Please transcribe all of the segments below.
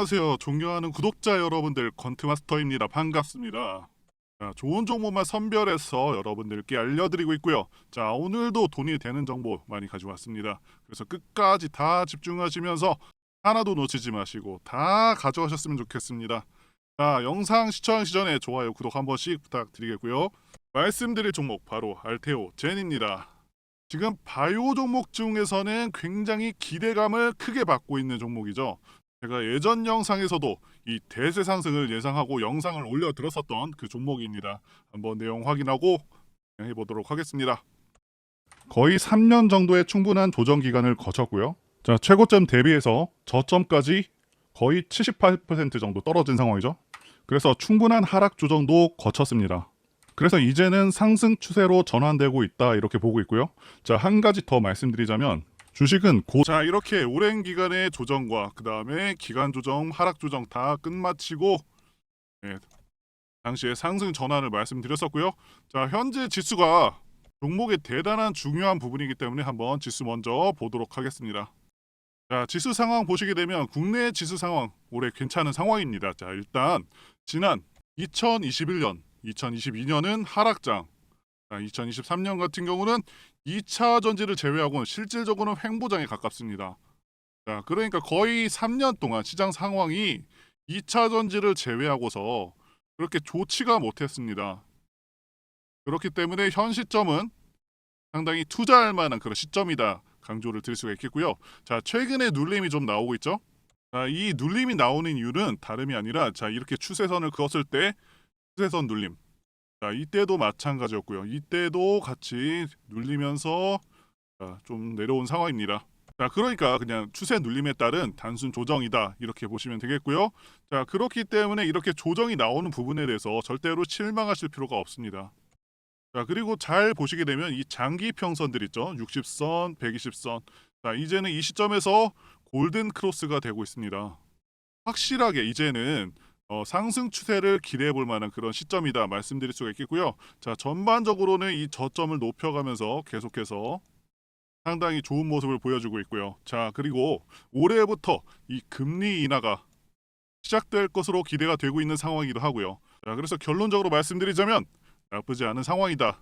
안녕하세요. 존경하는 구독자 여러분들 건트마스터입니다. 반갑습니다. 자, 좋은 정보만 선별해서 여러분들께 알려드리고 있고요. 자 오늘도 돈이 되는 정보 많이 가지고 왔습니다. 그래서 끝까지 다 집중하시면서 하나도 놓치지 마시고 다 가져가셨으면 좋겠습니다. 자 영상 시청하기 전에 좋아요, 구독 한 번씩 부탁드리겠고요. 말씀드릴 종목 바로 알테오 젠입니다. 지금 바이오 종목 중에서는 굉장히 기대감을 크게 받고 있는 종목이죠. 제가 예전 영상에서도 이 대세 상승을 예상하고 영상을 올려드렸었던 그 종목입니다. 한번 내용 확인하고 진행해 보도록 하겠습니다. 거의 3년 정도의 충분한 조정 기간을 거쳤고요. 자, 최고점 대비해서 저점까지 거의 78% 정도 떨어진 상황이죠. 그래서 충분한 하락 조정도 거쳤습니다. 그래서 이제는 상승 추세로 전환되고 있다 이렇게 보고 있고요. 자, 한 가지 더 말씀드리자면 주식은 고... 자 이렇게 오랜 기간의 조정과 그 다음에 기간 조정, 하락 조정 다 끝마치고 예, 당시에 상승 전환을 말씀드렸었고요. 자 현재 지수가 종목의 대단한 중요한 부분이기 때문에 한번 지수 먼저 보도록 하겠습니다. 자 지수 상황 보시게 되면 국내 지수 상황 올해 괜찮은 상황입니다. 자 일단 지난 2021년, 2022년은 하락장, 자, 2023년 같은 경우는 2차 전지를 제외하고는 실질적으로는 횡보장에 가깝습니다. 자, 그러니까 거의 3년 동안 시장 상황이 2차 전지를 제외하고서 그렇게 좋지가 못했습니다. 그렇기 때문에 현 시점은 상당히 투자할 만한 그런 시점이다 강조를 드릴 수가 있겠고요. 자, 최근에 눌림이 좀 나오고 있죠. 자, 이 눌림이 나오는 이유는 다름이 아니라 자, 이렇게 추세선을 그었을 때 추세선 눌림. 자, 이때도 마찬가지였고요. 이때도 같이 눌리면서 자, 좀 내려온 상황입니다. 자, 그러니까 그냥 추세 눌림에 따른 단순 조정이다 이렇게 보시면 되겠고요. 자, 그렇기 때문에 이렇게 조정이 나오는 부분에 대해서 절대로 실망하실 필요가 없습니다. 자, 그리고 잘 보시게 되면 이 장기 평선들 있죠. 60선, 120선. 자, 이제는 이 시점에서 골든 크로스가 되고 있습니다. 확실하게 이제는 어, 상승 추세를 기대해 볼 만한 그런 시점이다 말씀드릴 수가 있겠고요. 자, 전반적으로는 이 저점을 높여가면서 계속해서 상당히 좋은 모습을 보여주고 있고요. 자, 그리고 올해부터 이 금리 인하가 시작될 것으로 기대가 되고 있는 상황이기도 하고요. 자, 그래서 결론적으로 말씀드리자면 나쁘지 않은 상황이다.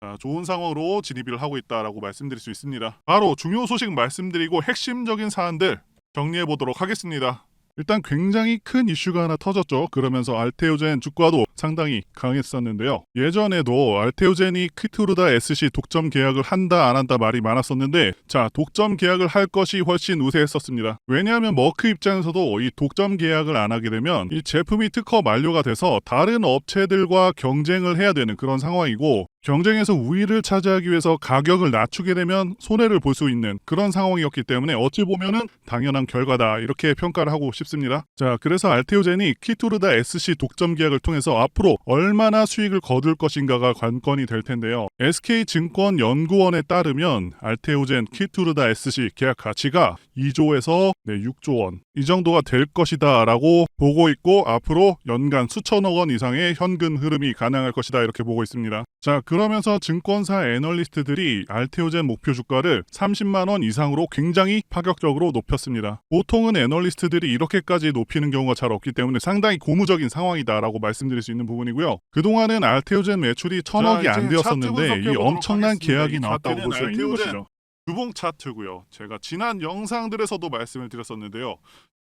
자, 좋은 상황으로 진입을 하고 있다라고 말씀드릴 수 있습니다. 바로 중요 소식 말씀드리고 핵심적인 사안들 정리해 보도록 하겠습니다. 일단 굉장히 큰 이슈가 하나 터졌죠. 그러면서 알테오젠 주가도 상당히 강했었는데요. 예전에도 알테오젠이 키투르다 SC 독점 계약을 한다 안 한다 말이 많았었는데 자 독점 계약을 할 것이 훨씬 우세했었습니다. 왜냐하면 머크 입장에서도 이 독점 계약을 안 하게 되면 이 제품이 특허 만료가 돼서 다른 업체들과 경쟁을 해야 되는 그런 상황이고 경쟁에서 우위를 차지하기 위해서 가격을 낮추게 되면 손해를 볼 수 있는 그런 상황이었기 때문에 어찌 보면은 당연한 결과다 이렇게 평가를 하고 싶습니다. 자, 그래서 알테오젠이 키투르다 SC 독점 계약을 통해서 앞으로 얼마나 수익을 거둘 것인가가 관건이 될 텐데요. SK증권 연구원에 따르면 알테오젠 키투르다 SC 계약 가치가 2조에서 네, 6조 원 이 정도가 될 것이다라고 보고 있고 앞으로 연간 수천억 원 이상의 현금 흐름이 가능할 것이다 이렇게 보고 있습니다. 자, 그 러면서 증권사 애널리스트들이 알테오젠 목표 주가를 30만 원 이상으로 굉장히 파격적으로 높였습니다. 보통은 애널리스트들이 이렇게까지 높이는 경우가 잘 없기 때문에 상당히 고무적인 상황이다라고 말씀드릴 수 있는 부분이고요. 그동안은 알테오젠 매출이 천억이 자, 안 되었었는데 이 엄청난 하겠습니다. 계약이 이 나왔다고 볼 수 있는 것이죠. 주봉 차트고요. 제가 지난 영상들에서도 말씀을 드렸었는데요.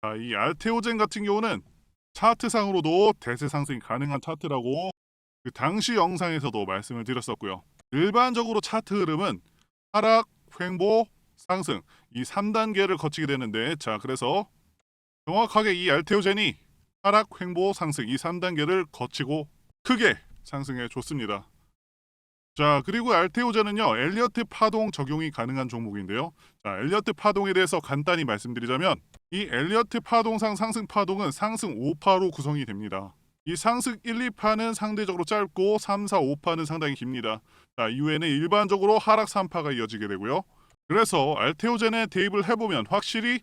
자, 이 알테오젠 같은 경우는 차트상으로도 대세 상승이 가능한 차트라고 그 당시 영상에서도 말씀을 드렸었고요. 일반적으로 차트 흐름은 하락, 횡보, 상승 이 3단계를 거치게 되는데 자, 그래서 정확하게 이 알테오젠이 하락, 횡보, 상승 이 3단계를 거치고 크게 상승해 줬습니다. 자, 그리고 알테오젠은요, 엘리어트 파동 적용이 가능한 종목인데요. 자, 엘리어트 파동에 대해서 간단히 말씀드리자면, 이 엘리어트 파동상 상승 파동은 상승 5파로 구성이 됩니다. 이 상승 1, 2파는 상대적으로 짧고 3, 4, 5파는 상당히 깁니다. 자, 이후에는 일반적으로 하락 3파가 이어지게 되고요. 그래서 알테오젠에 대입을 해보면 확실히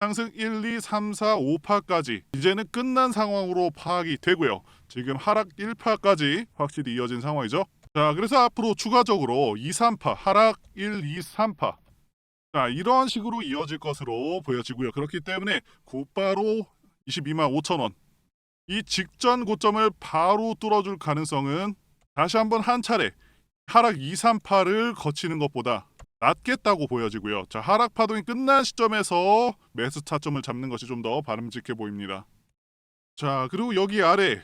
상승 1, 2, 3, 4, 5파까지 이제는 끝난 상황으로 파악이 되고요. 지금 하락 1파까지 확실히 이어진 상황이죠. 자, 그래서 앞으로 추가적으로 2, 3파, 하락 1, 2, 3파. 자, 이런 식으로 이어질 것으로 보여지고요. 그렇기 때문에 곧바로 22만 5천 원. 이 직전 고점을 바로 뚫어줄 가능성은 다시 한번 한 차례 하락 2, 3파를 거치는 것보다 낮겠다고 보여지고요. 자, 하락 파동이 끝난 시점에서 매수 타점을 잡는 것이 좀 더 바람직해 보입니다. 자, 그리고 여기 아래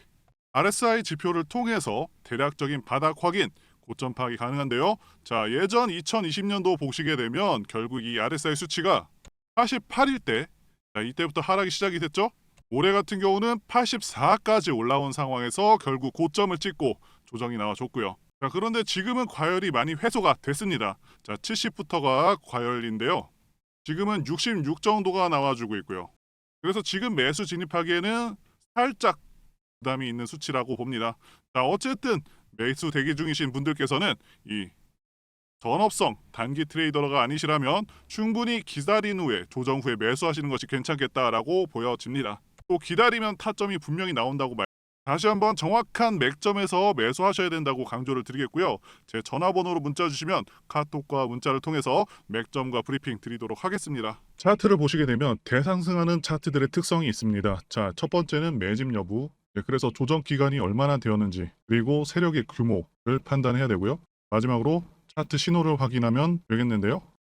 RSI 지표를 통해서 대략적인 바닥 확인, 고점 파악이 가능한데요. 자, 예전 2020년도 보시게 되면 결국 이 RSI 수치가 88일 때, 자, 이때부터 하락이 시작이 됐죠. 올해 같은 경우는 84까지 올라온 상황에서 결국 고점을 찍고 조정이 나와줬고요. 자, 그런데 지금은 과열이 많이 회소가 됐습니다. 자, 70부터가 과열인데요. 지금은 66 정도가 나와주고 있고요. 그래서 지금 매수 진입하기에는 살짝 부담이 있는 수치라고 봅니다. 자, 어쨌든 매수 대기 중이신 분들께서는 이 전업성 단기 트레이더가 아니시라면 충분히 기다린 후에 조정 후에 매수하시는 것이 괜찮겠다라고 보여집니다. 또 기다리면 타점이 분명히 나온다고 말. 다시 한번 정확한 맥점에서 매수하셔야 된다고 강조를 드리겠고요. 제 전화번호로 문자 주시면 카톡과 문자를 통해서 맥점과 브리핑 드리도록 하겠습니다. 차트를 보시게 되면 대상승하는 차트들의 특성이 있습니다. 자, 첫 번째는 매집 여부. 네, 그래서 조정 기간이 얼마나 되었는지 그리고 세력의 규모를 판단해야 되고요. 마지막으로 차트 신호를 확인하면 되겠는데요.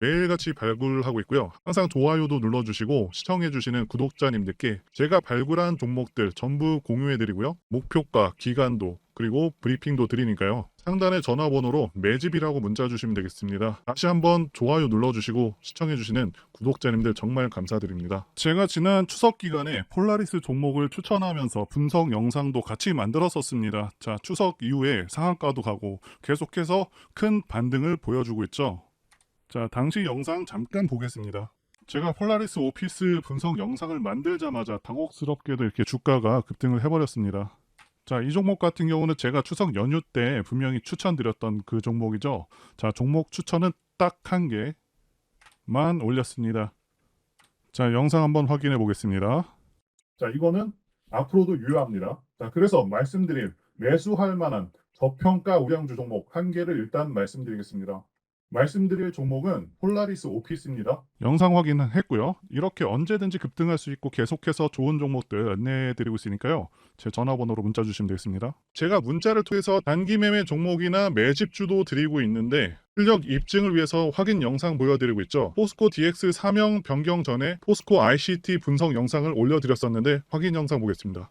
매일같이 발굴하고 있고요. 항상 좋아요도 눌러주시고 시청해주시는 구독자님들께 제가 발굴한 종목들 전부 공유해드리고요. 목표가, 기간도 그리고 브리핑도 드리니까요. 상단의 전화번호로 매집이라고 문자 주시면 되겠습니다. 다시 한번 좋아요 눌러주시고 시청해주시는 구독자님들 정말 감사드립니다. 제가 지난 추석 기간에 폴라리스 종목을 추천하면서 분석 영상도 같이 만들었었습니다. 자, 추석 이후에 상한가도 가고 계속해서 큰 반등을 보여주고 있죠. 자, 당시 영상 잠깐 보겠습니다. 제가 폴라리스 오피스 분석 영상을 만들자마자 당혹스럽게도 이렇게 주가가 급등을 해버렸습니다. 자, 이 종목 같은 경우는 제가 추석 연휴 때 분명히 추천드렸던 그 종목이죠. 자, 종목 추천은 딱 한 개만 올렸습니다. 자, 영상 한번 확인해 보겠습니다. 자, 이거는 앞으로도 유효합니다. 자, 그래서 말씀드린 매수할 만한 저평가 우량주 종목 한 개를 일단 말씀드리겠습니다. 말씀드릴 종목은 폴라리스 오피스입니다. 영상 확인은 했고요. 이렇게 언제든지 급등할 수 있고 계속해서 좋은 종목들 안내해 드리고 있으니까요. 제 전화번호로 문자 주시면 되겠습니다. 제가 문자를 통해서 단기 매매 종목이나 매집주도 드리고 있는데 실력 입증을 위해서 확인 영상 보여드리고 있죠. 포스코 DX 사명 변경 전에 포스코 ICT 분석 영상을 올려드렸었는데 확인 영상 보겠습니다.